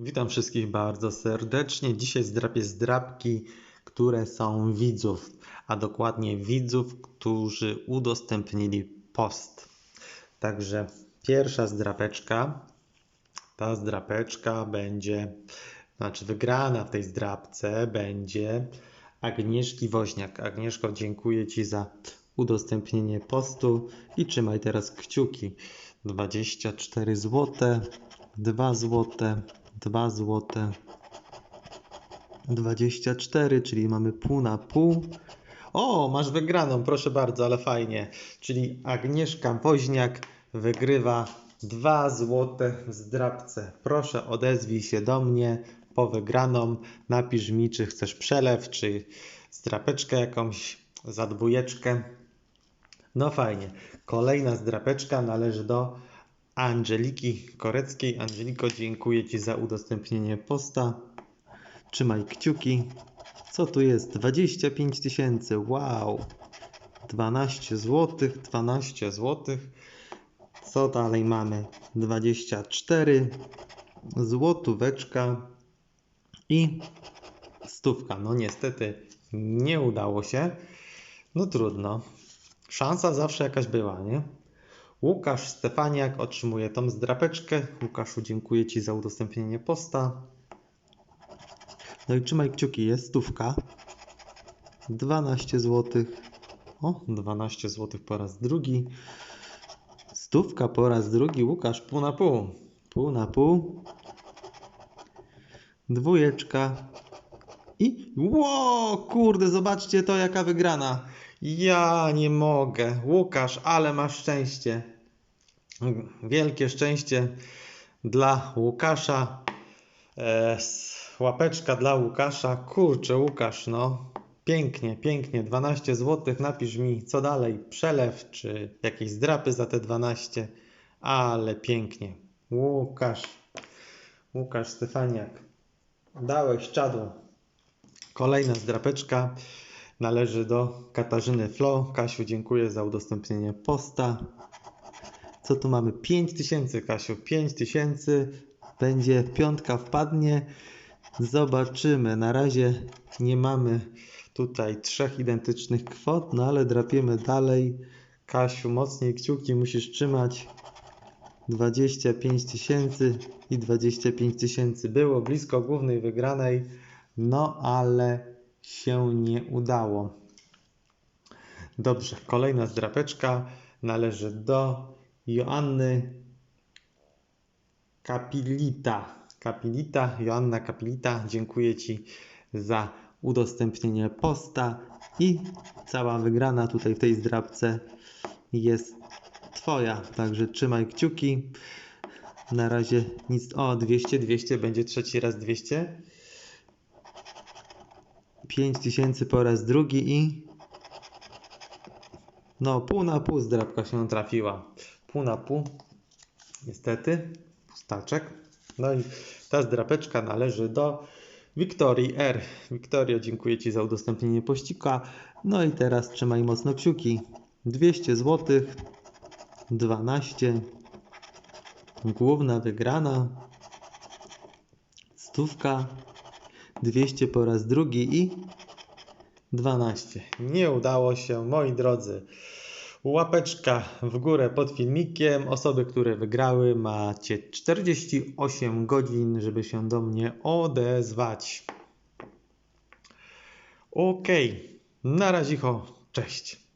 Witam wszystkich bardzo serdecznie. Dzisiaj zdrapię zdrapki, które są widzów, a dokładnie widzów, którzy udostępnili post. Także pierwsza zdrapeczka. Ta zdrapeczka będzie, znaczy wygrana w tej zdrapce będzie Agnieszki Woźniak. Agnieszko, dziękuję Ci za udostępnienie postu i trzymaj teraz kciuki. 24 zł, 2 zł, 2 zł, 24, czyli mamy pół na pół. O, masz wygraną, proszę bardzo, ale fajnie. Czyli Agnieszka Woźniak wygrywa 2 zł w zdrapce. Proszę odezwij się do mnie po wygraną. Napisz mi, czy chcesz przelew, czy zdrapeczkę jakąś za dwójeczkę. No fajnie. Kolejna zdrapeczka należy do Angeliki Koreckiej. Angeliko, dziękuję Ci za udostępnienie posta. Trzymaj kciuki. Co tu jest? 25 tysięcy. Wow. 12 zł, 12 zł. Co dalej mamy? 24 złotóweczka i stówka. No niestety nie udało się. No trudno. Szansa zawsze jakaś była, nie? Łukasz Stefaniak otrzymuje tą zdrapeczkę. Łukaszu, dziękuję Ci za udostępnienie posta. No i trzymaj kciuki, jest stówka. 12 zł. O, 12 zł po raz drugi. Stówka po raz drugi. Łukasz, pół na pół. Pół na pół. Dwójeczka. I ło, kurde, zobaczcie to jaka wygrana. Ja nie mogę. Łukasz, ale masz szczęście. Wielkie szczęście dla Łukasza. E, łapeczka dla Łukasza. Kurczę, Łukasz, no. Pięknie, pięknie. 12 zł. Napisz mi, co dalej. Przelew, czy jakieś zdrapy za te 12. Ale pięknie. Łukasz. Łukasz Stefaniak. Dałeś czadu. Kolejna zdrapeczka należy do Katarzyny Flo. Kasiu, dziękuję za udostępnienie posta. Co tu mamy? 5000, Kasiu, 5000. Będzie piątka wpadnie. Zobaczymy. Na razie nie mamy tutaj trzech identycznych kwot, no ale drapiemy dalej. Kasiu, mocniej kciuki musisz trzymać. 25 tysięcy i 25 tysięcy było blisko głównej wygranej, no ale się nie udało. Dobrze, kolejna zdrapeczka należy do Joanny Kapilita. Kapilita, Joanna Kapilita, dziękuję Ci za udostępnienie posta i cała wygrana tutaj w tej zdrapce jest Twoja, także trzymaj kciuki. Na razie nic. O, 200, 200, będzie trzeci raz 200. 5000 po raz drugi i. No, pół na pół zdrabka się trafiła. Pół na pół. Niestety, pustaczek. No i ta zdrapeczka należy do Wiktorii R. Wiktorio, dziękuję Ci za udostępnienie pościka. No i teraz trzymaj mocno kciuki. 200 zł. 12. Główna wygrana. Stówka. 200 po raz drugi i 12. Nie udało się, moi drodzy. Łapeczka w górę pod filmikiem. Osoby, które wygrały, macie 48 godzin, żeby się do mnie odezwać. Ok, na razie, cześć.